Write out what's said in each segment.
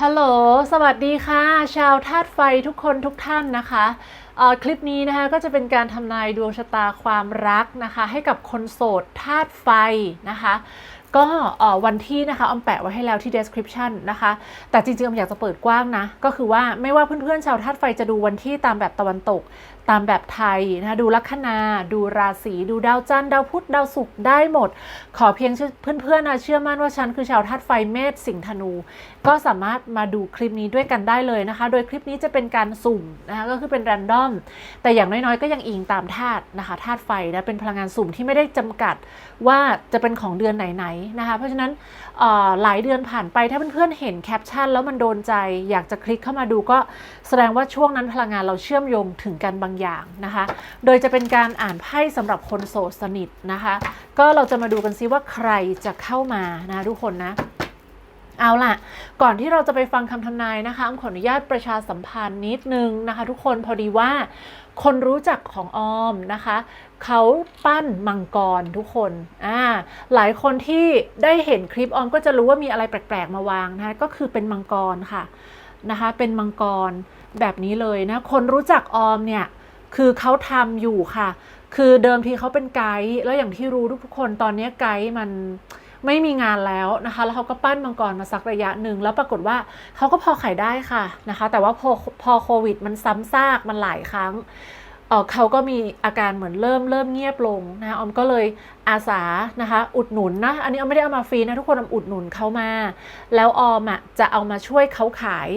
ฮัลโหล สวัสดีค่ะ ชาวธาตุไฟทุกคนทุกท่านนะคะคลิปนี้นะคะก็จะเป็นการทำนายดวงชะตาความรักนะคะ ให้กับคนโสดธาตุไฟนะคะก็วันที่นะคะออมแปะไว้ให้แล้วที่ description นะคะ แต่จริงๆออมอยากจะเปิดกว้างนะ ก็คือว่าไม่ว่าเพื่อนๆชาวธาตุไฟจะดูวันที่ตามแบบตะวันตกตามแบบไทยนะคะดูลัคนา ดูราศีดูดาวจันทร์ดาวพุธดาวศุกร์ได้หมด ขอเพียงเพื่อนๆนะเชื่อมั่นว่าฉันคือชาวธาตุไฟเมษสิงห์ธนู ก็สามารถมาดูคลิปนี้ด้วยกันได้เลยนะคะ โดยคลิปนี้จะเป็นการสุ่มนะคะก็คือเป็น r รนดอม แต่อย่างน้อยๆ ก็ยังอิงตามธาตุนะคะธาตุไฟนะเป็นพลังงานสุ่มที่ไม่ได้จำกัดว่าจะเป็นของเดือนไหนๆนะคะ เพราะฉะนั้น หลายเดือนผ่านไปถ้าเพื่อนๆเห็นแคปชั่นแล้วมันโดนใจอยากจะคลิกเข้ามาดูก็แสดงว่าช่วงนั้นพลังงานเราเชื่อมโยงถึงกันบางอย่างนะคะ โดยจะเป็นการอ่านไพ่สำหรับคนโสดสนิทนะคะ ก็เราจะมาดูกันซิว่าใครจะเข้ามานะทุกคนนะ เอาล่ะ ก่อนที่เราจะไปฟังคำทำนายนะคะอมขออนุญาตประชาสัมพันธ์นิดนึงนะคะ ทุกคนพอดีว่าคนรู้จักของออมนะคะ เขาปั้นมังกรทุกคนอ่าหลายคนที่ได้เห็นคลิปออมก็จะรู้ว่ามีอะไรแปลกๆมาวางนะะก็คือเป็นมังกรค่ะนะคะ เป็นมังกรแบบนี้เลยนะ คนรู้จักออมเนี่ยคือเขาทำอยู่ค่ะ คือเดิมทีเขาเป็นไกด์แล้วอย่างที่รู้ทุกๆคนตอนนี้ไกด์มัน ไม่มีงานแล้วนะคะ แล้วเขาก็ปั้นมังกรมาสักระยะหนึ่งแล้วปรากฏว่าเขาก็พอขายได้ค่ะนะคะ แต่ว่าพอพอโควิด มันซ้ำซากมันหลายครั้งเออเขาก็มีอาการเหมือนเริ่มเริ่มเงียบลงนะคะออมก็เลยอาสานะคะ อุดหนุนนะอันนี้ออมไม่ได้เอามาฟรีนะทุกคนออมอุดหนุนเขามา แล้วออมอะจะเอามาช่วยเขาขาย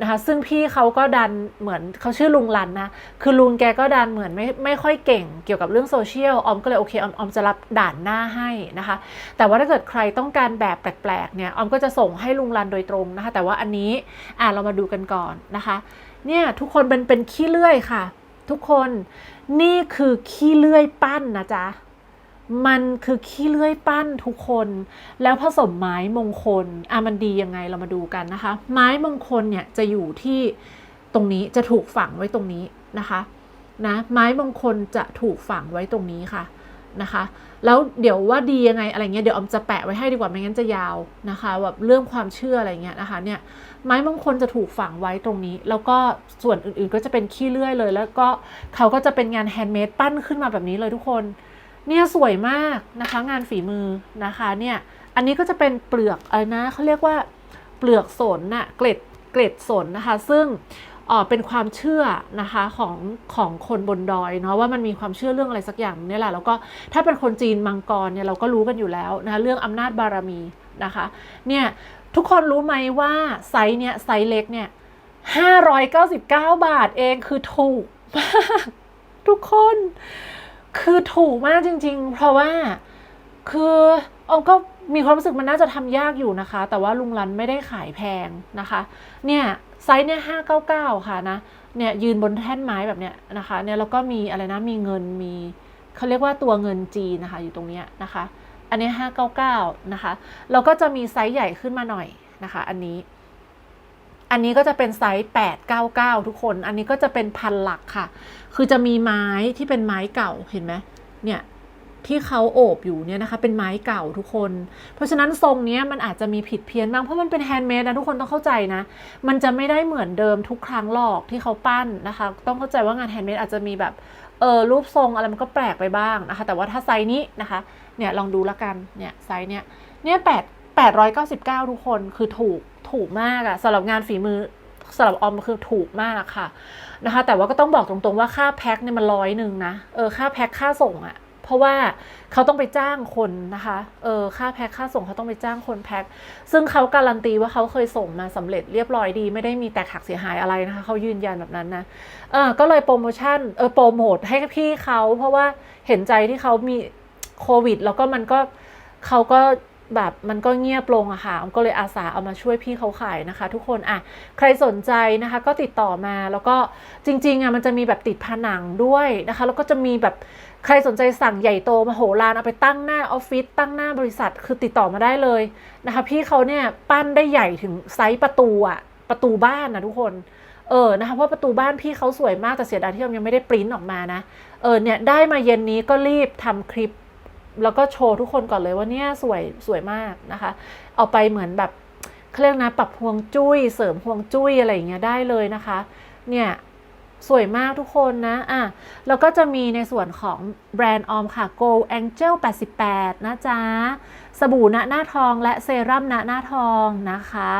นะคะซึ่งพี่เขาก็ดันเหมือนเขาชื่อลุงรันนะ คือลุงแกก็ดันเหมือนไม่ไม่ค่อยเก่งเกี่ยวกับเรื่องโซเชียลออมก็เลยโอเคออมออมจะรับด่านหน้าให้นะคะ แต่ว่าถ้าเกิดใครต้องการแบบแปลกๆเนี่ยออมก็จะส่งให้ลุงรันโดยตรงนะคะ แต่ว่าอันนี้อ่าเรามาดูกันก่อนนะคะเนี่ยทุกคนเป็นเป็นขี้เลื่อยค่ะ ทุกคนนี่คือขี้เลื่อยปั้นนะจ๊ะ มันคือขี้เลื่อยปั้นทุกคน แล้วผสมไม้มงคลอะมันดียังไงเรามาดูกันนะคะ ไม้มงคลเนี่ยจะอยู่ที่ตรงนี้จะถูกฝังไว้ตรงนี้นะคะนะไม้มงคลจะถูกฝังไว้ตรงนี้ค่ะนะคะ แล้วเดี๋ยวว่าดียังไงอะไรเงี้ยเดี๋ยวอมจะแปะไว้ให้ดีกว่าไม่งั้นจะยาวนะคะแบบเรื่องความเชื่ออะไรเงี้ยนะคะเนี่ยไม้มงคลจะถูกฝังไว้ตรงนี้ แล้วก็ส่วนอื่นๆก็จะเป็นขี้เลื่อยเลย แล้วก็เขาก็จะเป็นงานแฮนด์เมดปั้นขึ้นมาแบบนี้เลยทุกคน เนี่ยสวยมากนะคะ งานฝีมือนะคะเนี่ยอันนี้ก็จะเป็นเปลือกอะไรนะเขาเรียกว่าเปลือกสนน่ะเกล็ดเกล็ดสนนะคะ ซึ่งเป็นความเชื่อนะคะของของคนบนดอยเนาะว่ามันมีความเชื่อเรื่องอะไรสักอย่างเนี่ยแหละแล้วก็ถ้าเป็นคนจีนมังกรเนี่ยเราก็รู้กันอยู่แล้วนะะเรื่องอำนาจบารมีนะคะเนี่ยทุกคนรู้ไหมว่าไซส์เนี่ยไซส์เล็กเนี่ย599บาทเองคือถูกมากทุกคน คือถูกมากจริง ๆ เพราะว่าคืออมก็มีความรู้สึกมันน่าจะทำยากอยู่นะคะ แต่ว่าลุงรันไม่ได้ขายแพงนะคะ เนี่ยไซส์เนี่ยห้าเก้าเก้าค่ะนะ เนี่ยยืนบนแท่นไม้แบบเนี้ยนะคะ เนี่ยแล้วก็มีอะไรนะ มีเงิน มีเขาเรียกว่าตัวเงินจีนนะคะ อยู่ตรงเนี้ยนะคะ อันนี้ห้าเก้าเก้านะคะ แล้วก็จะมีไซส์ใหญ่ขึ้นมาหน่อยนะคะ อันนี้ อันนี้ก็จะเป็นไซส์899 ทุกคน อันนี้ก็จะเป็นพันหลักค่ะ คือจะมีไม้ที่เป็นไม้เก่าเห็นไหมเนี่ยที่เขาโอบอยู่เนี่ยนะคะ เป็นไม้เก่าทุกคน เพราะฉะนั้นทรงนี้มันอาจจะมีผิดเพี้ยนบ้างเพราะมันเป็นแฮนด์เมดนะทุกคนต้องเข้าใจนะ มันจะไม่ได้เหมือนเดิมทุกครั้งหรอกที่เขาปั้นนะคะ ต้องเข้าใจว่างานแฮนด์เมดอาจจะมีแบบเออรูปทรงอะไรมันก็แปลกไปบ้างนะคะ แต่ว่าถ้าไซส์นี้นะคะ เนี่ยลองดูละกันเนี่ยไซส์เนี้ยเนี่ยแปดแปดร้อยเก้าสิบเก้าทุกคนคือถูก ถูกมากอะสำหรับงานฝีมือสำหรับออมคือถูกมากค่ะนะคะ แต่ว่าก็ต้องบอกตรงๆว่าค่าแพ็คเนี่ยมันร้อยหนึ่งนะเออค่าแพ็คค่าส่งอะเพราะว่าเขาต้องไปจ้างคนนะคะเออค่าแพ็คค่าส่งเขาต้องไปจ้างคนแพ็คซึ่งเขาการันตีว่าเขาเคยส่งมาสำเร็จเรียบร้อยดีไม่ได้มีแตกหักเสียหายอะไรนะคะเขายืนยันแบบนั้นนะเออก็เลยโปรโมชั่นเออโปรโมทให้พี่เขาเพราะว่าเห็นใจที่เขามีโควิด แล้วก็มันก็เขาก็ แบบมันก็เงียบลงอะค่ะก็เลยอาสาเอามาช่วยพี่เขาขายนะคะ ทุกคนอะใครสนใจนะคะ ก็ติดต่อมาแล้วก็จริงๆอะมันจะมีแบบติดผนังด้วยนะคะ แล้วก็จะมีแบบใครสนใจสั่งใหญ่โตมาโหฬารเอาไปตั้งหน้าออฟฟิศตั้งหน้าบริษัทคือติดต่อมาได้เลยนะคะ พี่เขาเนี่ยปั้นได้ใหญ่ถึงไซส์ประตูอะประตูบ้านนะทุกคนเออนะคะเพราะประตูบ้านพี่เขาสวยมากแต่เสียดายที่ยังไม่ได้ปริ้นออกมานะเออเนี่ยได้มาเย็นนี้ก็รีบทำคลิป แล้วก็โชว์ทุกคนก่อนเลยว่าเนี่ยสวยสวยมากนะคะ เอาไปเหมือนแบบเขาเรียกนะปรับฮวงจุ้ย เสริมฮวงจุ้ยอะไรอย่างเงี้ยได้เลยนะคะ เนี่ยสวยมากทุกคนนะ อะ แล้วก็จะมีในส่วนของแบรนด์ออมค่ะ Go Angel 88 นะจ๊ะ สบู่ณหน้าทองและเซรั่มณหน้าทองนะคะ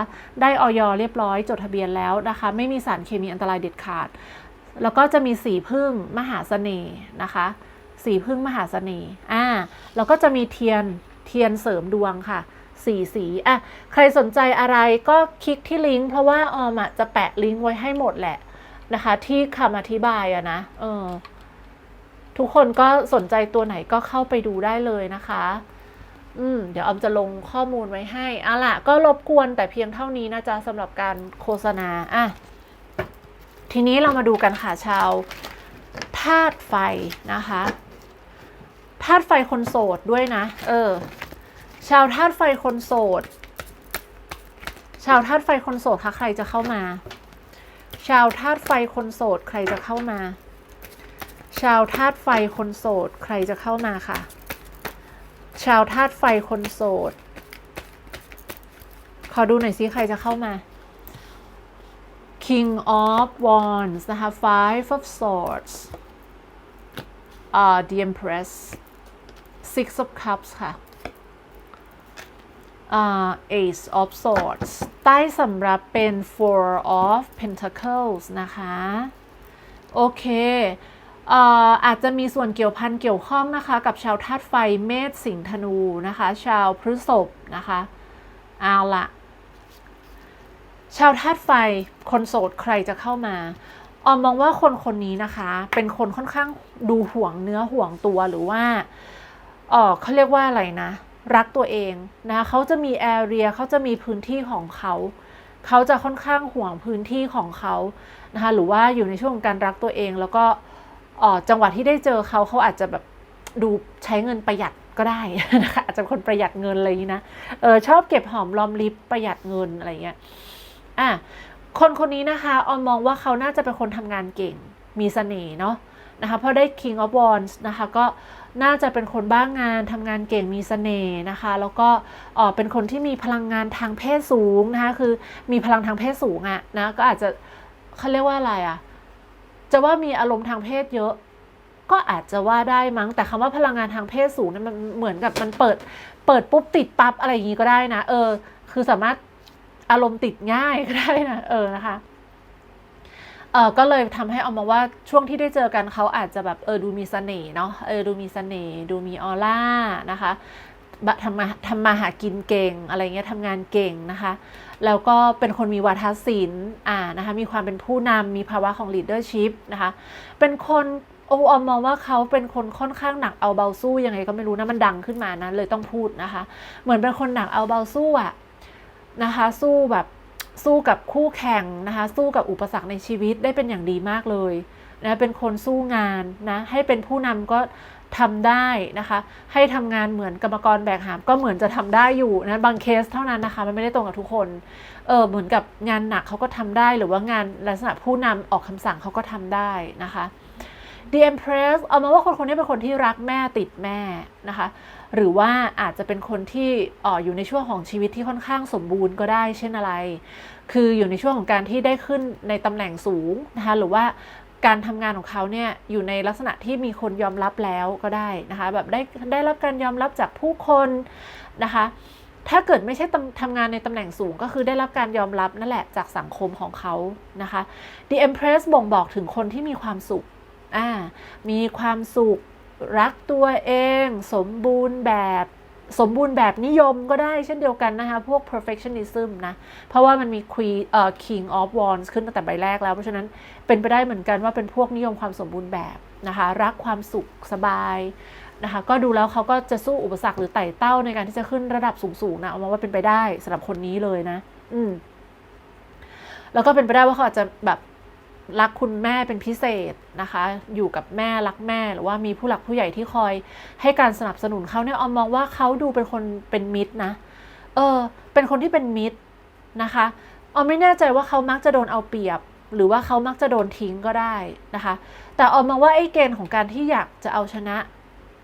ได้ออยเรียบร้อยจดทะเบียนแล้วนะคะ ไม่มีสารเคมีอันตรายเด็ดขาด แล้วก็จะมีสีพึ่งมหาเสน่ห์นะคะ สีพึ่งมหาเสน่ห์อ่าแล้วก็จะมีเทียนเทียนเสริมดวงค่ะสีสีอะใครสนใจอะไรก็คลิกที่ลิงก์เพราะว่าออมอะจะแปะลิงก์ไว้ให้หมดแหละนะคะ ที่คำอธิบายอะนะเออทุกคนก็สนใจตัวไหนก็เข้าไปดูได้เลยนะคะ อืม เดี๋ยวออมจะลงข้อมูลไว้ให้อาล่ะ ก็รบกวนแต่เพียงเท่านี้นะจ๊ะสำหรับการโฆษณาอะทีนี้เรามาดูกันค่ะชาวธาตุไฟนะคะ ธาตุไฟคนโสดด้วยนะ เออ ชาวธาตุไฟคนโสด ชาวธาตุไฟคนโสดคะใครจะเข้ามา ชาวธาตุไฟคนโสด ใครจะเข้ามา ชาวธาตุไฟคนโสด ใครจะเข้ามาค่ะ ชาวธาตุไฟคนโสด ขอดูหน่อยซิใครจะเข้ามา King of Wands นะคะ Five of Swords อ่า The Empress Six of Cups ค่ะอ่า Ace of Swords ใต้สำรับเป็น Four of Pentacles นะคะ โอเคเอ่ออาจจะมีส่วนเกี่ยวพันเกี่ยวข้องนะคะ กับชาวธาตุไฟเมษสิงห์ธนูนะคะ ชาวพฤษภนะคะเอาละชาวธาตุไฟคนโสดใครจะเข้ามาออมมองว่าคนคนนี้นะคะ เป็นคนค่อนข้างดูห่วงเนื้อห่วงตัวหรือว่า เออเขาเรียกว่าอะไรนะ รักตัวเองนะเขาจะมีแอเรียเขาจะมีพื้นที่ของเขาเขาจะค่อนข้างห่วงพื้นที่ของเขานะคะหรือว่าอยู่ในช่วงการรักตัวเอง แล้วก็จังหวะที่ได้เจอเขาเขาอาจจะแบบดูใช้เงินประหยัดก็ได้นะคะอาจจะเป็นคนประหยัดเงินอะไรอย่างนี้นะเออชอบเก็บหอมรอมริบประหยัดเงินอะไรเงี้ยอะคนคนนี้นะคะออมมองว่าเขาน่าจะเป็นคนทำงานเก่งมีเสน่ห์เนาะ นะคะเพราะได้ King of Wands นะคะก็น่าจะเป็นคนบ้างงานทำงานเก่งมีเสน่ห์นะคะ แล้วก็เป็นคนที่มีพลังงานทางเพศสูงนะคะคือมีพลังทางเพศสูงอะนะก็อาจจะเขาเรียกว่าอะไรอะจะว่ามีอารมณ์ทางเพศเยอะ ก็อาจจะว่าได้มั้ง แต่คำว่าพลังงานทางเพศสูงเนี่ยมันเหมือนกับมันเปิด เปิดปุ๊บติดปั๊บอะไรอย่างงี้ก็ได้นะ เออ คือสามารถอารมณ์ติดง่ายก็ได้นะ เออนะคะ เออก็เลยทำให้เอามาว่าช่วงที่ได้เจอกันเขาอาจจะแบบเออดูมีเสน่ห์เนาะเออดูมีเสน่ห์ดูมีออร่านะคะทำมาทำมาหากินเก่งอะไรเงี้ยทำงานเก่งนะคะ แล้วก็เป็นคนมีวาทศิลป์อ่านะคะมีความเป็นผู้นำมีภาวะของ leadership นะคะ เป็นคนโอ้อมมองว่าเขาเป็นคนค่อนข้างหนักเอาเบาสู้ยังไงก็ไม่รู้นะมันดังขึ้นมานะเลยต้องพูดนะคะ เหมือนเป็นคนหนักเอาเบาสู้อะนะคะ สู้แบบ สู้กับคู่แข่งนะคะ สู้กับอุปสรรคในชีวิตได้เป็นอย่างดีมากเลยนะเป็นคนสู้งานนะให้เป็นผู้นำก็ทำได้นะคะ ให้ทำงานเหมือนกรรมกรแบกหามก็เหมือนจะทำได้อยู่นะบางเคสเท่านั้นนะคะ มันไม่ได้ตรงกับทุกคนเออเหมือนกับงานหนักเขาก็ทำได้หรือว่างานลักษณะผู้นำออกคำสั่งเขาก็ทำได้นะคะ The Empress เอามาว่าคนคนนี้เป็นคนที่รักแม่ติดแม่นะคะ หรือว่าอาจจะเป็นคนที่ออยู่ในช่วงของชีวิตที่ค่อนข้างสมบูรณ์ก็ได้ เช่นอะไร คืออยู่ในช่วงของการที่ได้ขึ้นในตำแหน่งสูงนะคะหรือว่าการทำงานของเขาเนี่ยอยู่ในลักษณะที่มีคนยอมรับแล้วก็ได้นะคะแบบได้ได้รับการยอมรับจากผู้คนนะคะถ้าเกิดไม่ใช่ทำทำงานในตำแหน่งสูงก็คือได้รับการยอมรับนั่นแหละจากสังคมของเขานะคะ The Empress บ่งบอกถึงคนที่มีความสุขอ่ามีความสุข รักตัวเอง สมบูรณ์แบบสมบูรณ์แบบนิยมก็ได้เช่นเดียวกันนะคะ พวก perfectionism นะ เพราะว่ามันมี queen เอ่อ king of wands ขึ้นตั้งแต่ใบแรกแล้ว เพราะฉะนั้นเป็นไปได้เหมือนกันว่าเป็นพวกนิยมความสมบูรณ์แบบนะคะ รักความสุขสบายนะคะ ก็ดูแล้วเขาก็จะสู้อุปสรรคหรือไต่เต้าในการที่จะขึ้นระดับสูงๆนะเอามาว่าเป็นไปได้สำหรับคนนี้เลยนะ อืมแล้วก็เป็นไปได้ว่าเขาอาจจะแบบ รักคุณแม่เป็นพิเศษนะคะ อยู่กับแม่รักแม่หรือว่ามีผู้หลักผู้ใหญ่ที่คอยให้การสนับสนุนเขาเนี่ยออมมองว่าเขาดูเป็นคนเป็นมิตรนะ เออ เป็นคนที่เป็นมิตรนะคะออมไม่แน่ใจว่าเขามักจะโดนเอาเปรียบ หรือว่าเขามักจะโดนทิ้งก็ได้นะคะ แต่ออมมองว่าไอ้เกณฑ์ของการที่อยากจะเอาชนะ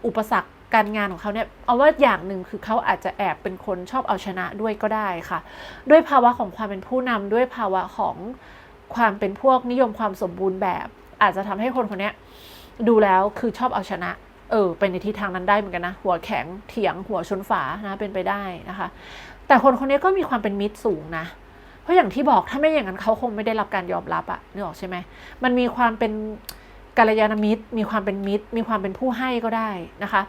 อุปสรรคการงานของเขาเนี่ยเอาว่าอย่างหนึ่งคือเขาอาจจะแอบเป็นคนชอบเอาชนะด้วยก็ได้ค่ะ ด้วยภาวะของความเป็นผู้นำด้วยภาวะของ ความเป็นพวกนิยมความสมบูรณ์แบบ อาจจะทำให้คนคนนี้ดูแล้วคือชอบเอาชนะ เออเป็นในทิศทางนั้นได้เหมือนกันนะ หัวแข็งเถียงหัวชนฝานะเป็นไปได้นะคะ แต่คนคนนี้ก็มีความเป็นมิตรสูงนะ เพราะอย่างที่บอกถ้าไม่อย่างนั้นเขาคงไม่ได้รับการยอมรับอะนึกออกใช่ไหมมันมีความเป็นกัลยาณมิตร มีความเป็นมิตร มีความเป็นผู้ให้ก็ได้นะคะ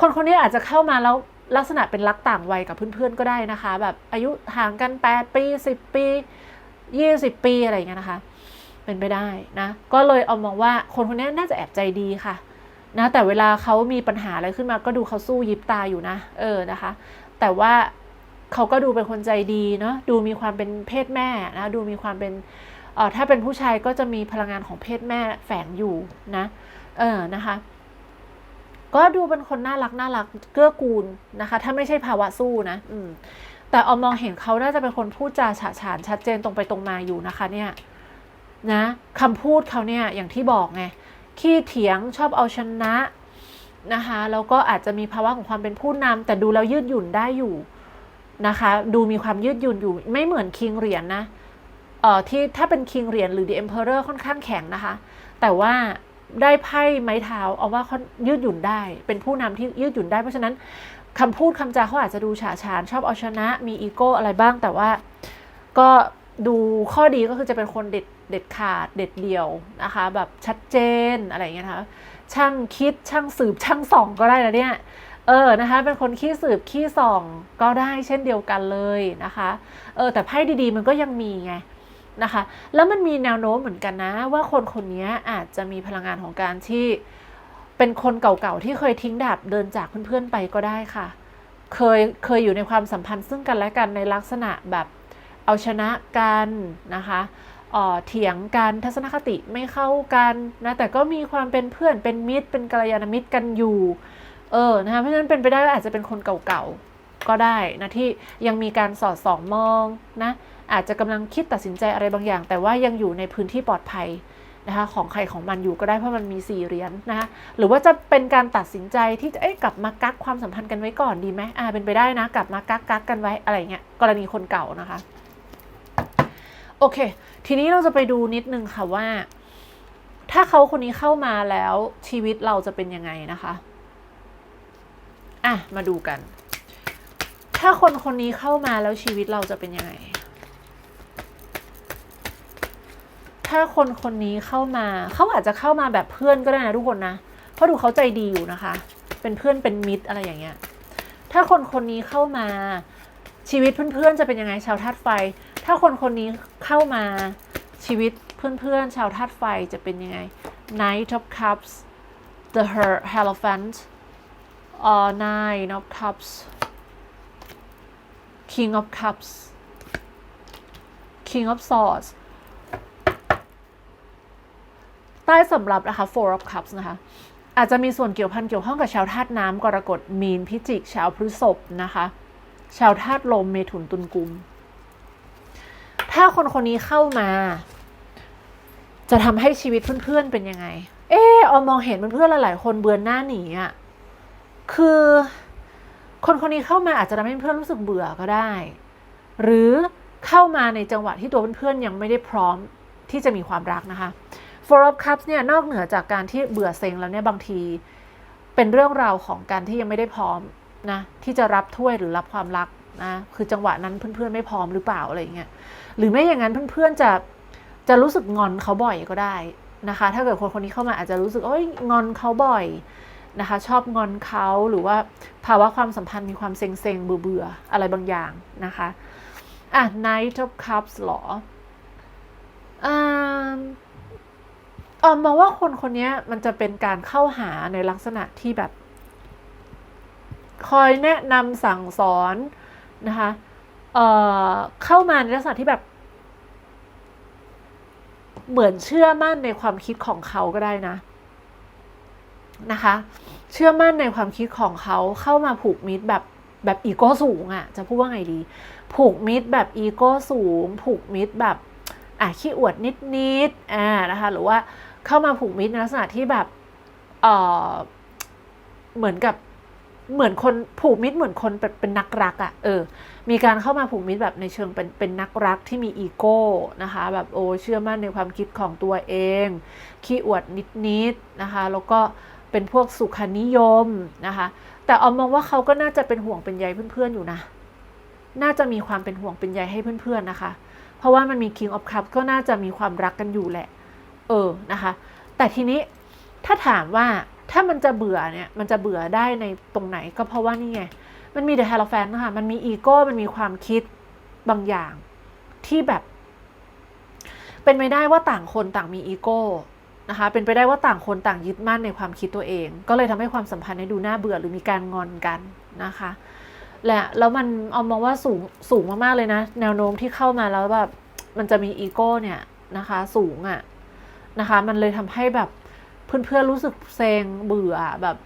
คนคนนี้อาจจะเข้ามาแล้วลักษณะเป็นรักต่างวัยกับเพื่อนๆก็ได้นะคะ แบบอายุห่างกัน 8 ปี 10 ปี 20 ปีอะไรอย่างเงี้ยนะคะ เป็นไปได้นะ ก็เลยเอามองว่าคนคนนี้น่าจะแอบใจดีค่ะนะแต่เวลาเขามีปัญหาอะไรขึ้นมาก็ดูเขาสู้ยิบตาอยู่นะ เออนะคะ แต่ว่าเขาก็ดูเป็นคนใจดีเนาะดูมีความเป็นเพศแม่นะดูมีความเป็นเออถ้าเป็นผู้ชายก็จะมีพลังงานของเพศแม่แฝงอยู่นะเออนะคะก็ดูเป็นคนน่ารักน่ารักเกื้อกูลนะคะ ถ้าไม่ใช่ภาวะสู้นะ อืม แต่เอามองเห็นเขาน่าจะเป็นคนพูดจาฉะฉานชัดเจนตรงไปตรงมาอยู่นะคะเนี่ยนะคำพูดเขาเนี่ยอย่างที่บอกไงขี้เถียงชอบเอาชนะนะคะแล้วก็อาจจะมีภาวะของความเป็นผู้นำแต่ดูแล้วยืดหยุ่นได้อยู่นะคะ ดูมีความยืดหยุ่นอยู่ไม่เหมือนคิงเหรียญนะเอ่อที่ถ้าเป็นคิงเหรียญหรือ The Emperor ค่อนข้างแข็งนะคะ แต่ว่าได้ไพ่ไม้เท้าเอาว่าเขายืดหยุ่นได้ เป็นผู้นำที่ยืดหยุ่นได้ เพราะฉะนั้น คำพูดคำจาเขาอาจจะดูฉาฉานชอบเอาชนะ มีอีโก้อะไรบ้าง แต่ว่าก็ดูข้อดีก็คือจะเป็นคนเด็ดเด็ดขาดเด็ดเดี่ยวนะคะ แบบชัดเจนอะไรอย่างเงี้ยนะคะช่างคิดช่างสืบช่างส่องก็ได้นะเนี่ยเออนะคะเป็นคนขี้สืบขี้ส่องก็ได้เช่นเดียวกันเลยนะคะเออแต่ไพ่ดีๆมันก็ยังมีไงนะคะ แล้วมันมีแนวโน้มเหมือนกันนะ ว่าคนคนนี้อาจจะมีพลังงานของการที่ เป็นคนเก่าๆที่เคยทิ้งดาบเดินจากเพื่อนๆไปก็ได้ค่ะ เคยเคยอยู่ในความสัมพันธ์ซึ่งกันและกันในลักษณะแบบเอาชนะกันนะคะเถียงกันทัศนคติไม่เข้ากันนะแต่ก็มีความเป็นเพื่อนเป็นมิตร เป็นกัลยาณมิตรกันอยู่เออนะคะเพราะฉะนั้นเป็นไปได้ว่าอาจจะเป็นคนเก่าๆก็ได้นะที่ยังมีการสอดส่องมองนะอาจจะกำลังคิดตัดสินใจอะไรบางอย่าง แต่ว่ายังอยู่ในพื้นที่ปลอดภัย นะคะของใครของมันอยู่ก็ได้เพราะมันมีสี่เหรียญนะคะหรือว่าจะเป็นการตัดสินใจที่จะเอ๊ะกลับมากักความสัมพันธ์กันไว้ก่อนดีไหมอ่าเป็นไปได้นะ กลับมากักกักกันไว้อะไรเงี้ยกรณีคนเก่านะคะ โอเค ทีนี้เราจะไปดูนิดนึงค่ะว่า ถ้าเขาคนนี้เข้ามาแล้วชีวิตเราจะเป็นยังไงนะคะอะมาดูกัน ถ้าคนคนนี้เข้ามาแล้วชีวิตเราจะเป็นยังไง ถ้าคนคนนี้เข้ามาเขาอาจจะเข้ามาแบบเพื่อนก็ได้นะทุกคนนะเพราะดูเขาใจดีอยู่นะคะ เป็นเพื่อนเป็นมิตรอะไรอย่างเงี้ยถ้าคนคนนี้เข้ามาชีวิตเพื่อนๆจะเป็นยังไงชาวธาตุไฟ ถ้าคนคนนี้เข้ามาชีวิตเพื่อนๆชาวธาตุไฟจะเป็นยังไง Knight of Cups the Her- Hierophant or Nine of Cups King of Cups King of Swords ใต้สำรับนะคะ Four of Cups นะคะ อาจจะมีส่วนเกี่ยวพันเกี่ยวข้องกับชาวธาตุน้ำกรกฎมีนพิจิก ชาวพฤษภนะคะ ชาวธาตุลมเมถุนตุลกุม ถ้าคนคนนี้เข้ามา จะทำให้ชีวิตเพื่อนๆเป็นยังไง เออออมมองเห็นเพื่อนๆหลายๆคนเบือนหน้าหนีอะคือคนคนนี้เข้ามาอาจจะทำให้เพื่อนรู้สึกเบื่อก็ได้ หรือเข้ามาในจังหวะที่ตัวเพื่อนๆยังไม่ได้พร้อมที่จะมีความรักนะคะ Four of Cups เนี่ยนอกเหนือจากการที่เบื่อเซ็งแล้วเนี่ยบางที เป็นเรื่องราวของการที่ยังไม่ได้พร้อมนะที่จะรับถ้วยหรือรับความรักนะคือจังหวะนั้นเพื่อนๆไม่พร้อมหรือเปล่าอะไรอย่างเงี้ยหรือไม่อย่างนั้นเพื่อนๆจะจะรู้สึกงอนเขาบ่อยก็ได้นะคะ ถ้าเกิดคนคนนี้เข้ามาอาจจะรู้สึกโอ้ยงอนเขาบ่อยนะคะ ชอบงอนเขาหรือว่าภาวะความสัมพันธ์มีความเซ็งๆเบื่อๆอะไรบางอย่างนะคะอะ Knight of Cups หรออ่า ออมมองว่าคนคนนี้มันจะเป็นการเข้าหาในลักษณะที่แบบ คอยแนะนำสั่งสอนนะคะเอ่อเข้ามาในลักษณะที่แบบ เหมือนเชื่อมั่นในความคิดของเขาก็ได้นะ นะคะ เชื่อมั่นในความคิดของเขาเข้ามาผูกมิตรแบบแบบอีโก้สูงอะ่ะ จะพูดว่าไงดี ผูกมิตรแบบอีโก้สูง ผูกมิตรแบบอะขี้อวดนิดๆอ่านะคะ หรือว่า เข้ามาผูกมิตรในลักษณะที่แบบเออเหมือนกับเหมือนคนผูกมิตรเหมือนคนเป็นเป็นนักรักอะ่ะเออ มีการเข้ามาผูกมิตรแบบในเชิงเป็นเป็นนักรักที่มีอีโก้นะคะ แบบโอ้เชื่อมั่นในความคิดของตัวเอง ขี้อวดนิดๆนะคะ แล้วก็เป็นพวกสุขานิยมนะคะ แต่ออมมองว่าเขาก็น่าจะเป็นห่วงเป็นใยเพื่อนๆอยู่นะ น่าจะมีความเป็นห่วงเป็นใยให้เพื่อนๆนะคะ เพราะว่ามันมี King of Cups ก็น่าจะมีความรักกันอยู่แหละ เออนะคะ แต่ทีนี้ถ้าถามว่าถ้ามันจะเบื่อเนี่ยมันจะเบื่อได้ในตรงไหนก็เพราะว่านี่ไง มันมีเดอะฮ r ลแฟนนะคะมันมีอีโก้มันมีความคิดบางอย่างที่แบบ เป็นไปได้ว่าต่างคนต่างมีอีโก้นะคะ เป็นไปได้ว่าต่างคนต่างยึดมั่นในความคิดตัวเอง ก็เลยทำให้ความสัมพันธ์ในดูน่าเบื่อหรือมีการงอนกันนะคะ และแล้วมันเอามองว่าสูงสูงมากๆเลยนะ แนวโน้มที่เข้ามาแล้วแบบมันจะมีอีโก้เนี่ยนะคะ สูงอะ่ะ นะคะ มันเลยทำให้แบบเพื่อนๆรู้สึกเซ็งเบื่อแบบ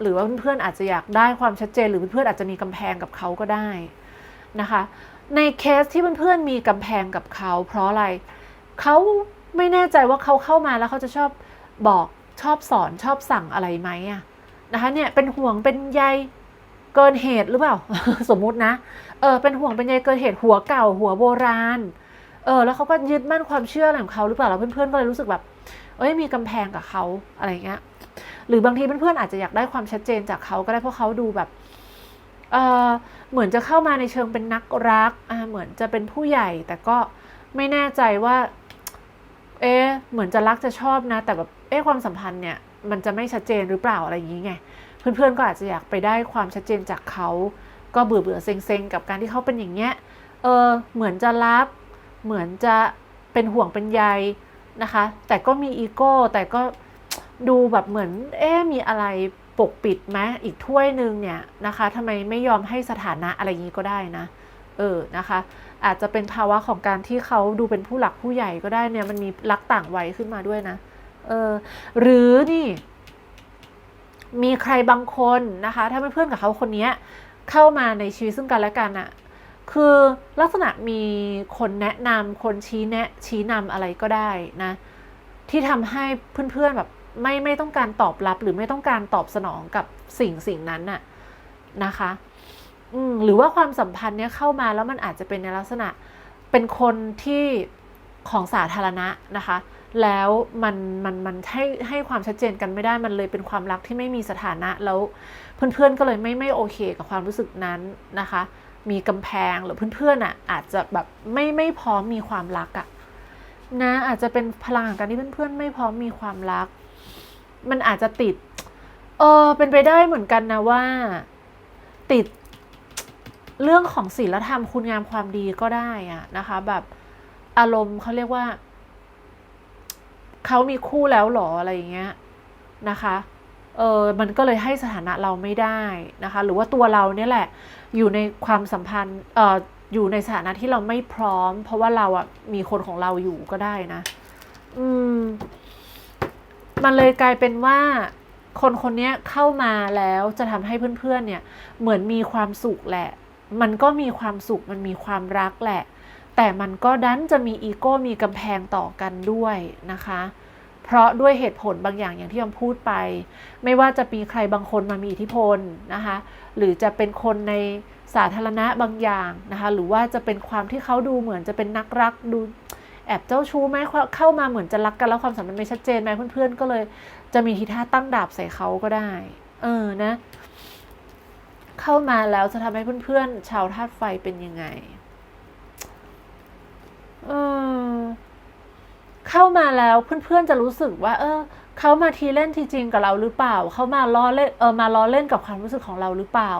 หรือว่าเพื่อนๆอาจจะอยากได้ความชัดเจน หรือเพื่อนๆอาจจะมีกำแพงกับเขาก็ได้นะคะ ในเคสที่เพื่อนๆมีกำแพงกับเขา เพราะอะไรเขาไม่แน่ใจว่าเขาเข้ามาแล้วเขาจะชอบบอกชอบสอนชอบสั่งอะไรไหมอะนะคะเนี่ยเป็นห่วงเป็นใยเกินเหตุหรือเปล่า สมมุตินะเออเป็นห่วงเป็นใยเกินเหตุหัวเก่าหัวโบราณเออแล้วเขาก็ยึดมั่นความเชื่ออะไรของเขาหรือเปล่าแล้วเพื่อนๆก็เลยรู้สึกแบบ อ้ยมีกำแพงกับเขาอะไรเงี้ยหรือบางทีเพื่อนๆอาจจะอยากได้ความชัดเจนจากเขาก็ได้เพราะเขาดูแบบเออเหมือนจะเข้ามาในเชิงเป็นนักรักอ่าเหมือนจะเป็นผู้ใหญ่ แต่ก็ไม่แน่ใจว่า เอ๊ะเหมือนจะรักจะชอบนะ แต่แบบเอ๊ะความสัมพันธ์เนี่ย มันจะไม่ชัดเจนหรือเปล่าอะไรอย่างนี้ไงเพื่อนๆก็อาจจะอยากไปได้ความชัดเจนจากเขา ก็เบื่อเบื่อๆเซ็งๆกับการที่เขาเป็นอย่างเงี้ยเออเหมือนจะรัก เหมือนจะเป็นห่วงเป็นใย นะคะ แต่ก็มีอีโก้ แต่ก็ดูแบบเหมือน เอ๊มีอะไรปกปิดไหมอีกถ้วยหนึ่งเนี่ยนะคะทำไมไม่ยอมให้สถานะอะไรอย่างนี้ก็ได้นะเออนะคะ อาจจะเป็นภาวะของการที่เขาดูเป็นผู้หลักผู้ใหญ่ก็ได้เนี่ยมันมีรักต่างวัยขึ้นมาด้วยนะเออหรือนี่ มีใครบางคนนะคะ ถ้าเป็นเพื่อนกับเขาคนนี้เข้ามาในชีวิตซึ่งกันและกันอะ คือลักษณะมีคนแนะนำคนชี้แนะชี้นำอะไรก็ได้นะ ที่ทำให้เพื่อนๆแบบไม่ไม่ต้องการตอบรับหรือไม่ต้องการตอบสนองกับสิ่งสิ่งนั้นน่ะนะคะอืมหรือว่าความสัมพันธ์เนี้ยเข้ามาแล้วมันอาจจะเป็นในลักษณะเป็นคนที่ของสาธารณะนะคะ แล้วมันมันมันให้ให้ความชัดเจนกันไม่ได้มันเลยเป็นความรักที่ไม่มีสถานะแล้วเพื่อนๆก็เลยไม่ไม่โอเคกับความรู้สึกนั้นนะคะ มีกำแพงหรือเพื่อนๆอะอาจจะแบบไม่ไม่พร้อมมีความรักอะนะอาจจะเป็นพลังของการที่เพื่อนๆไม่พร้อมมีความรัก มันอาจจะติด เออเป็นไปได้เหมือนกันนะว่า ติดเรื่องของศีลธรรมคุณงามความดีก็ได้อะนะคะ แบบอารมณ์เขาเรียกว่าเขามีคู่แล้วหรออะไรอย่างเงี้ยนะคะเออมันก็เลยให้สถานะเราไม่ได้นะคะ หรือว่าตัวเราเนี่ยแหละ อยู่ในความสัมพันธ์เอ่ออยู่ในสถานะที่เราไม่พร้อม เพราะว่าเราอะมีคนของเราอยู่ก็ได้นะ อืม มันเลยกลายเป็นว่าคนคนนี้เข้ามาแล้วจะทำให้เพื่อนๆเนี่ย เหมือนมีความสุขแหละ มันก็มีความสุขมันมีความรักแหละ แต่มันก็ดันจะมีอีโก้มีกำแพงต่อกันด้วยนะคะ เพราะด้วยเหตุผลบางอย่างอย่างที่ยอมพูดไป ไม่ว่าจะมีใครบางคนมามีอิทธิพลนะคะ หรือจะเป็นคนในสาธารณะบางอย่างนะคะ หรือว่าจะเป็นความที่เขาดูเหมือนจะเป็นนักรักดูแอบเจ้าชู้ไหมเข้ามาเหมือนจะรักกันแล้วความสัมพันธ์ไม่ชัดเจนไหมเพื่อนๆก็เลยจะมีทีท่าตั้งดาบใส่เขาก็ได้ เออนะ เข้ามาแล้วจะทำให้เพื่อนๆ ชาวธาตุไฟเป็นยังไงเออเข้ามาแล้วเพื่อนๆจะรู้สึกว่า เออ เขามาทีเล่นทีจริงกับเราหรือเปล่า เขามาล้อเล่นเออมาล้อเล่นกับความรู้สึกของเราหรือเปล่า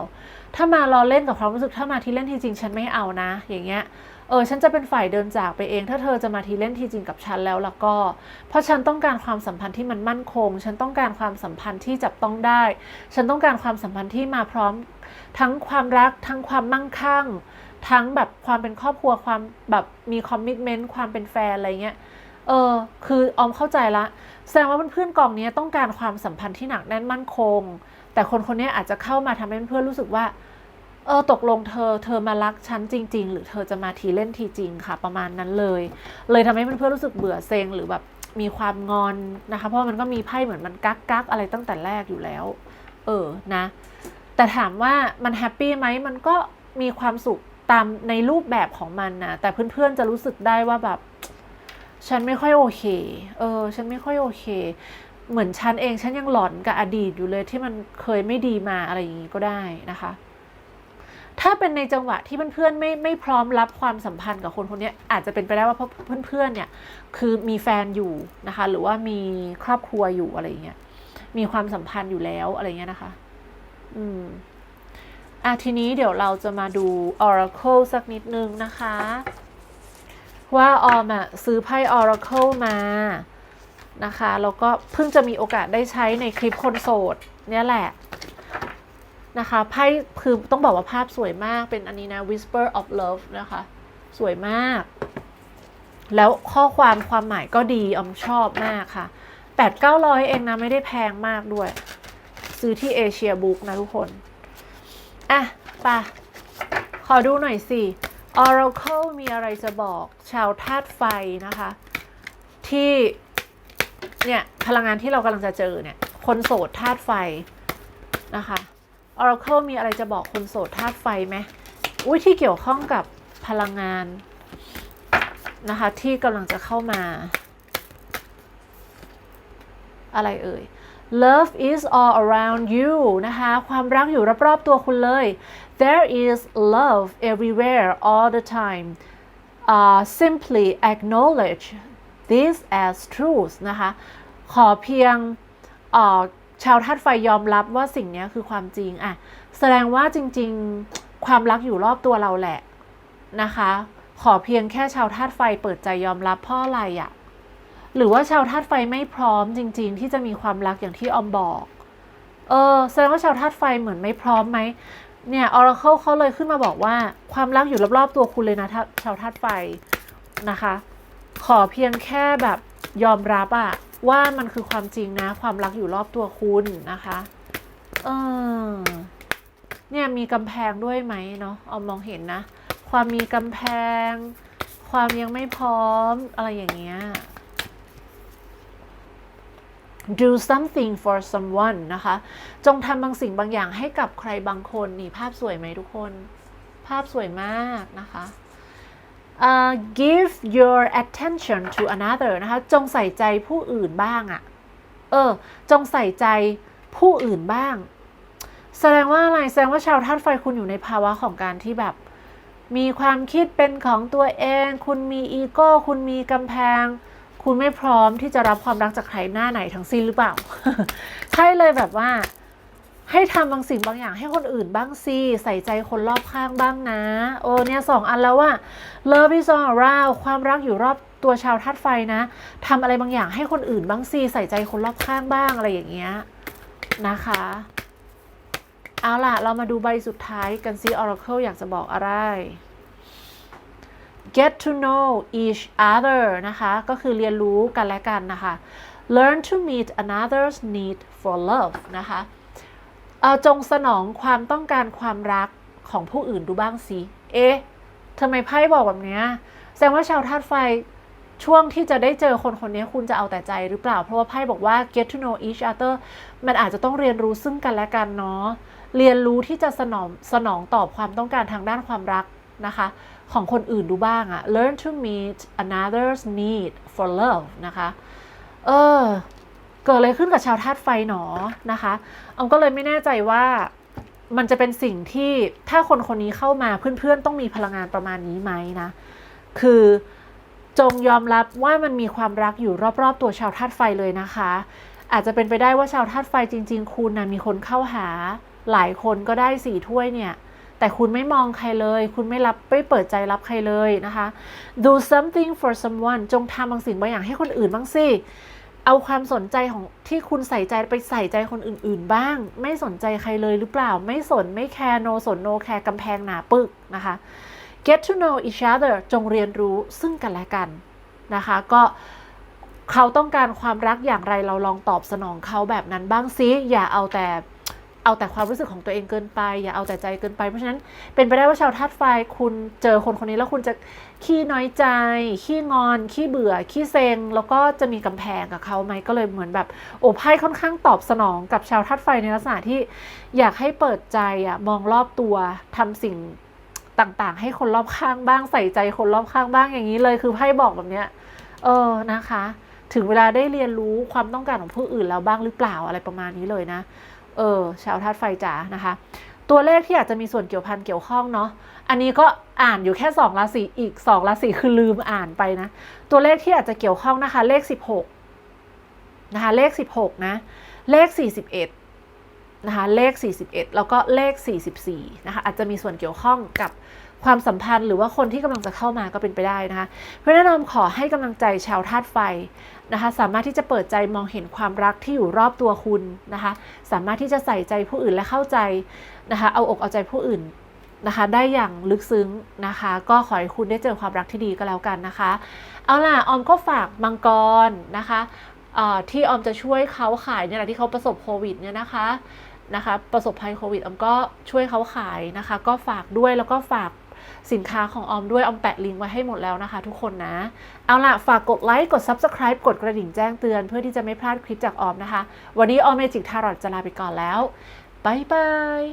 ถ้ามาล้อเล่นกับความรู้สึกถ้ามาทีเล่นทีจริงฉันไม่เอานะ อย่างเงี้ยเออฉันจะเป็นฝ่ายเดินจากไปเอง ถ้าเธอจะมาทีเล่นทีจริงกับฉันแล้วล้วก็ เพราะฉันต้องการความสัมพันธ์ที่มันมั่นคง ฉันต้องการความสัมพันธ์ที่จับต้องได้ ฉันต้องการความสัมพันธ์ที่มาพร้อม ทั้งความรัก ทั้งความมั่งคั่ง ทั้งแบบความเป็นครอบครัวความแบบมีคอมมิชเมนต์ความเป็นแฟนอะไรเงี้ยเออคือออมเข้าใจละ แสดงว่าเพื่อนๆกองนี้ต้องการความสัมพันธ์ที่หนักแน่นมั่นคง แต่คนคนนี้อาจจะเข้ามาทำให้เพื่อนๆรู้สึกว่าเออตกลงเธอ เธอมารักฉันจริง ๆ หรือเธอจะมาทีเล่นทีจริงค่ะ ประมาณนั้นเลย เลยทำให้เพื่อนๆรู้สึกเบื่อเซ็งหรือแบบมีความงอนนะคะ เพราะมันก็มีไพ่เหมือนมันกักกักอะไรตั้งแต่แรกอยู่แล้ว เออนะ แต่ถามว่ามันแฮปปี้ไหมมันก็มีความสุขตามในรูปแบบของมันนะแต่เพื่อนๆจะรู้สึกได้ว่าแบบ ฉันไม่ค่อยโอเค เออ ฉันไม่ค่อยโอเค เหมือนฉันเองฉันยังหลอนกับอดีตอยู่เลยที่มันเคยไม่ดีมาอะไรอย่างนี้ก็ได้นะคะ ถ้าเป็นในจังหวะที่เพื่อนๆไม่ไม่พร้อมรับความสัมพันธ์กับคนคนนี้อาจจะเป็นไปได้ว่าเพราะเพื่อนๆเนี่ย คือมีแฟนอยู่นะคะ หรือว่ามีครอบครัวอยู่อะไรอย่างเงี้ย มีความสัมพันธ์อยู่แล้วอะไรเงี้ยนะคะ อืมอะทีนี้เดี๋ยวเราจะมาดู Oracle สักนิดนึงนะคะ ว่าออมอะซื้อไพ่ Oracle มานะคะแล้วก็เพิ่งจะมีโอกาสได้ใช้ในคลิปคนโสดเนี่ยแหละนะคะไพ่คือต้องบอกว่าภาพสวยมากเป็นอันนี้นะ Whisper of Love นะคะ สวยมาก แล้วข้อความความหมายก็ดีออมชอบมากค่ะแปดเก้าร้อยเองนะไม่ได้แพงมากด้วย ซื้อที่เอเชียบุ๊กนะทุกคน อะไปะขอดูหน่อยสิ Oracle มีอะไรจะบอกชาวธาตุไฟนะคะ ที่เนี่ยพลังงานที่เรากำลังจะเจอเนี่ยคนโสดธาตุไฟนะคะ Oracle มีอะไรจะบอกคนโสดธาตุไฟไหมอุ้ยที่เกี่ยวข้องกับพลังงานนะคะที่กำลังจะเข้ามา อะไรเอ่ย Love is all around you นะคะ ความรักอยู่รอบๆตัวคุณเลย There is love everywhere all the time uh, simply acknowledge this as truth นะคะ ขอเพียงออชาวธาตุไฟยอมรับว่าสิ่งนี้คือความจริงอะแสดงว่าจริงๆความรักอยู่รอบตัวเราแหละนะคะ ขอเพียงแค่ชาวธาตุไฟเปิดใจยอมรับเพราะอะไรอะหรือว่าชาวธาตุไฟไม่พร้อมจริง ๆ ที่จะมีความรักอย่างที่ออมบอก เออแสดงว่าชาวธาตุไฟเหมือนไม่พร้อมไหม เนี่ย Oracle เขาเลยขึ้นมาบอกว่าความรักอยู่รอบๆตัวคุณเลยนะถ้าชาวธาตุไฟนะคะ ขอเพียงแค่แบบยอมรับอะว่ามันคือความจริงนะ ความรักอยู่รอบตัวคุณนะคะเออเนี่ยมีกำแพงด้วยไหมเนาะเอามองเห็นนะ ความมีกำแพง ความยังไม่พร้อมอะไรอย่างเงี้ย do something for someone นะคะ จงทำบางสิ่งบางอย่างให้กับใครบางคน นี่ภาพสวยไหมทุกคน ภาพสวยมากนะคะ uh, give your attention to another นะคะ จงใส่ใจผู้อื่นบ้างอะเออ จงใส่ใจผู้อื่นบ้าง แสดงว่าอะไร แสดงว่าชาวธาตุไฟคุณอยู่ในภาวะของการที่แบบ มีความคิดเป็นของตัวเอง คุณมีอีโก้ คุณมีกำแพง คุณไม่พร้อมที่จะรับความรักจากใครหน้าไหนทั้งสิ้นหรือเปล่า ใช่เลยแบบว่า ให้ทำบางสิ่งบางอย่างให้คนอื่นบ้างสิใส่ใจคนรอบข้างบ้างนะ โอ้เนี่ยสองอันแล้วว่า love is all around ความรักอยู่รอบตัวชาวธาตุไฟนะทำอะไรบางอย่างให้คนอื่นบ้างสิใส่ใจคนรอบข้างบ้างอะไรอย่างเงี้ยนะคะ เอาล่ะ เรามาดูใบสุดท้ายกันซิ Oracle อยากจะบอกอะไร get to know each other นะคะ ก็คือเรียนรู้กันและกันนะคะ learn to meet another's need for love นะคะเออจงสนองความต้องการความรักของผู้อื่นดูบ้างสิ เอ๊ะทำไมไพ่บอกแบบนี้ แสดงว่าชาวธาตุไฟช่วงที่จะได้เจอคนคนนี้คุณจะเอาแต่ใจหรือเปล่า เพราะว่าไพ่บอกว่า get to know each other มันอาจจะต้องเรียนรู้ซึ่งกันและกันเนาะ เรียนรู้ที่จะสนองสนองตอบความต้องการทางด้านความรักนะคะ ของคนอื่นดูบ้างอะ learn to meet another's need for love นะคะ เออ เกิดอะไรขึ้นกับชาวธาตุไฟหนอนะคะออมก็เลยไม่แน่ใจว่ามันจะเป็นสิ่งที่ถ้าคนคนนี้เข้ามาเพื่อนๆ ต้องมีพลังงานประมาณนี้ไหมนะ คือจงยอมรับว่ามันมีความรักอยู่รอบๆ ตัวชาวธาตุไฟเลยนะคะ อาจจะเป็นไปได้ว่าชาวธาตุไฟจริง ๆ คุณนะมีคนเข้าหาหลายคนก็ได้สี่ถ้วยเนี่ย แต่คุณไม่มองใครเลย คุณไม่รับไม่เปิดใจรับใครเลยนะคะ do something for someone จงทำบางสิ่งบางอย่างให้คนอื่นบ้างสิเอาความสนใจของที่คุณใส่ใจไปใส่ใจคนอื่น ๆ บ้าง ไม่สนใจใครเลยหรือเปล่า ไม่สนไม่แคร์โนสนโนแคร์กำแพงหนาปึกนะคะ get to know each other จงเรียนรู้ซึ่งกันและกันนะคะ ก็เขาต้องการความรักอย่างไรเราลองตอบสนองเขาแบบนั้นบ้างซิ อย่าเอาแต่ เอาแต่ความรู้สึกของตัวเองเกินไป อย่าเอาแต่ใจเกินไป เพราะฉะนั้นเป็นไปได้ว่าชาวธาตุไฟคุณเจอคนคนนี้แล้วคุณจะขี้น้อยใจ ขี้งอน ขี้เบื่อ ขี้เซ็ง แล้วก็จะมีกำแพงกับเขาไหมก็เลยเหมือนแบบโอ้ไพ่ค่อนข้างตอบสนองกับชาวธาตุไฟในลักษณะที่อยากให้เปิดใจอะมองรอบตัวทำสิ่งต่างๆ ให้คนรอบข้างบ้างใส่ใจคนรอบข้างบ้างอย่างนี้เลยคือไพ่บอกแบบเนี้ยเออนะคะ ถึงเวลาได้เรียนรู้ความต้องการของผู้อื่นแล้วบ้างหรือเปล่าอะไรประมาณนี้เลยนะ เออชาวธาตุไฟจ๋านะคะ ตัวเลขที่อาจจะมีส่วนเกี่ยวพันเกี่ยวข้องเนาะอันนี้ก็อ่านอยู่แค่สองราศีอีกสองราศีคือลืมอ่านไปนะ ตัวเลขที่อาจจะเกี่ยวข้องนะคะ เลขสิบหกนะคะเลขสิบหกนะเลขสี่สิบเอ็ดนะคะเลข 41 แล้วก็เลข 44นะคะอาจจะมีส่วนเกี่ยวข้องกับ ความสัมพันธ์หรือว่าคนที่กำลังจะเข้ามาก็เป็นไปได้นะคะเพราะนั้นออมขอให้กำลังใจชาวธาตุไฟนะคะ สามารถที่จะเปิดใจมองเห็นความรักที่อยู่รอบตัวคุณนะคะ สามารถที่จะใส่ใจผู้อื่นและเข้าใจนะคะ เอาอกเอาใจผู้อื่นนะคะได้อย่างลึกซึ้งนะคะ ก็ขอให้คุณได้เจอความรักที่ดีก็แล้วกันนะคะ เอาล่ะออมก็ฝากมังกรนะคะที่ออมจะช่วยเขาขายเนี่ยแหละที่เขาประสบโควิดเนี่ยนะคะนะคะ ประสบภัยโควิดออมก็ช่วยเขาขายนะคะ ก็ฝากด้วยแล้วก็ฝาก สินค้าของออมด้วยออมแปะลิงก์ไว้ให้หมดแล้วนะคะ ทุกคนนะ เอาล่ะ ฝากกดไลค์กด Subscribe กดกระดิ่งแจ้งเตือนเพื่อที่จะไม่พลาดคลิปจากออมนะคะ วันนี้ออมเมจิกทารอตจะลาไปก่อนแล้วบายบาย